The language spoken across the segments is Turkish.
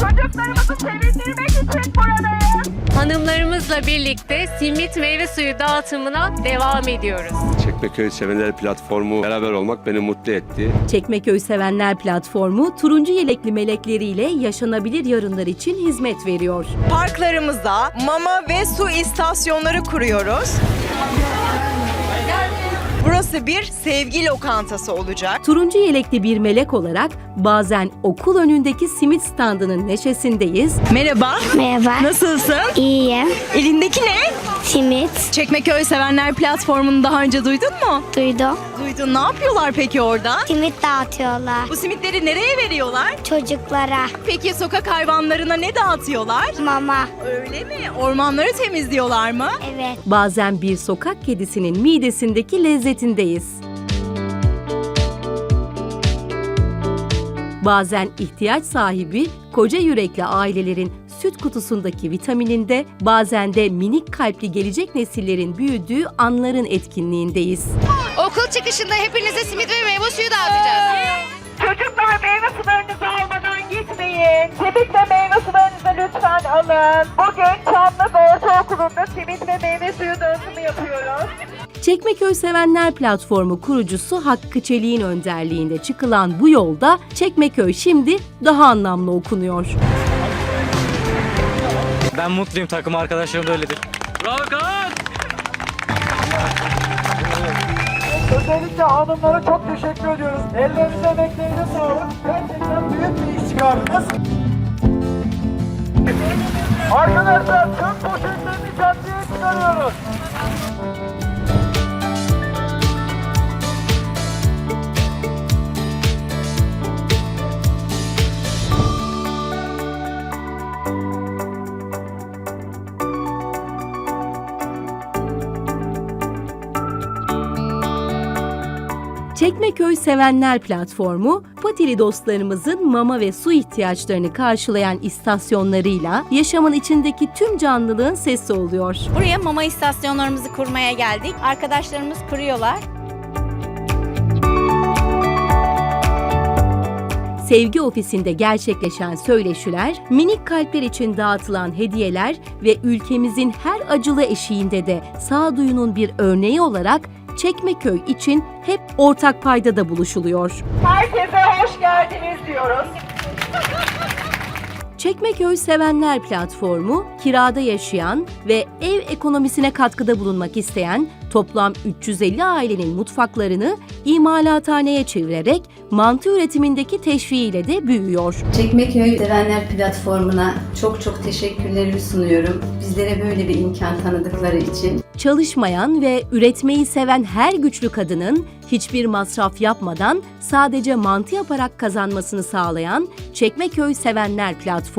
Çocuklarımızı sevindirmek için buradayız. Hanımlarımızla birlikte simit meyve suyu dağıtımına devam ediyoruz. Çekmeköy Sevenler platformu beraber olmak beni mutlu etti. Çekmeköy Sevenler Platformu turuncu yelekli melekleriyle yaşanabilir yarınlar için hizmet veriyor. Parklarımızda mama ve su istasyonları kuruyoruz. Burası bir sevgi lokantası olacak. Turuncu yelekli bir melek olarak bazen okul önündeki simit standının neşesindeyiz. Merhaba, Merhaba. nasılsın? İyiyim. Elindeki ne? Simit. Çekmeköy Sevenler platformunu daha önce duydun mu? Duydum. Duydun. Ne yapıyorlar peki orada? Simit dağıtıyorlar. Bu simitleri nereye veriyorlar? Çocuklara. Peki sokak hayvanlarına ne dağıtıyorlar? Mama. Öyle mi? Ormanları temizliyorlar mı? Evet. Bazen bir sokak kedisinin midesindeki lezzetindeyiz. Bazen ihtiyaç sahibi koca yürekli ailelerin süt kutusundaki vitamininde, bazen de minik kalpli gelecek nesillerin büyüdüğü anların etkinliğindeyiz. Okul çıkışında hepinize simit ve meyve suyu dağıtacağız. Çocuklar meyve sularınızı almadan gitmeyin. Simit ve meyve sularınızı lütfen alın. Bugün Çamlık Ortaokulu'nda simit ve meyve suyu dağıtımı yapıyoruz. Çekmeköy Sevenler Platformu kurucusu Hakkı Çelik'in önderliğinde çıkılan bu yolda Çekmeköy şimdi daha anlamlı okunuyor. Ben mutluyum takım arkadaşlarım da öyledir. Özellikle hanımlara çok teşekkür ediyoruz. Ellerinize emeklerinize sağlık. Gerçekten büyük bir iş çıkardınız. Arkadaşlar tüm poşetlerini caddeye çıkarıyoruz. Çekmeköy Sevenler Platformu, Patili dostlarımızın mama ve su ihtiyaçlarını karşılayan istasyonlarıyla yaşamın içindeki tüm canlılığın sesi oluyor. Buraya mama istasyonlarımızı kurmaya geldik. Arkadaşlarımız kuruyorlar. Sevgi ofisinde gerçekleşen söyleşiler, minik kalpler için dağıtılan hediyeler ve ülkemizin her acılı eşiğinde de sağduyunun bir örneği olarak Çekmeköy için hep ortak paydada buluşuluyor. Herkese hoş geldiniz diyoruz. Çekmeköy Sevenler Platformu, kirada yaşayan ve ev ekonomisine katkıda bulunmak isteyen toplam 350 ailenin mutfaklarını imalathaneye çevirerek mantı üretimindeki teşviğiyle de büyüyor. Çekmeköy Sevenler platformuna çok çok teşekkürlerimi sunuyorum. Bizlere böyle bir imkan tanıdıkları için. Çalışmayan ve üretmeyi seven her güçlü kadının hiçbir masraf yapmadan sadece mantı yaparak kazanmasını sağlayan Çekmeköy Sevenler platformu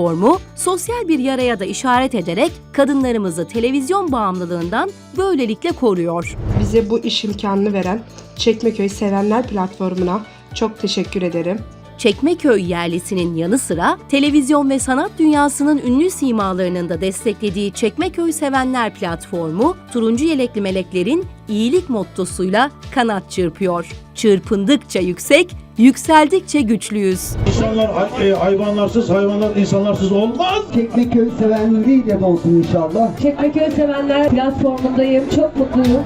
sosyal bir yaraya da işaret ederek kadınlarımızı televizyon bağımlılığından böylelikle koruyor. Bize bu iş imkanını veren Çekmeköy Sevenler platformuna çok teşekkür ederim. Çekmeköy yerlisinin yanı sıra televizyon ve sanat dünyasının ünlü simalarının da desteklediği Çekmeköy Sevenler platformu, turuncu yelekli meleklerin iyilik mottosuyla kanat çırpıyor. Çırpındıkça yüksek, yükseldikçe güçlüyüz. İnsanlar hay- e, hayvanlarsız, hayvanlar insanlarsız olmaz. Çekmeköy sevenliğiyle olsun inşallah. Çekmeköy Sevenler platformundayım. Çok mutluyum.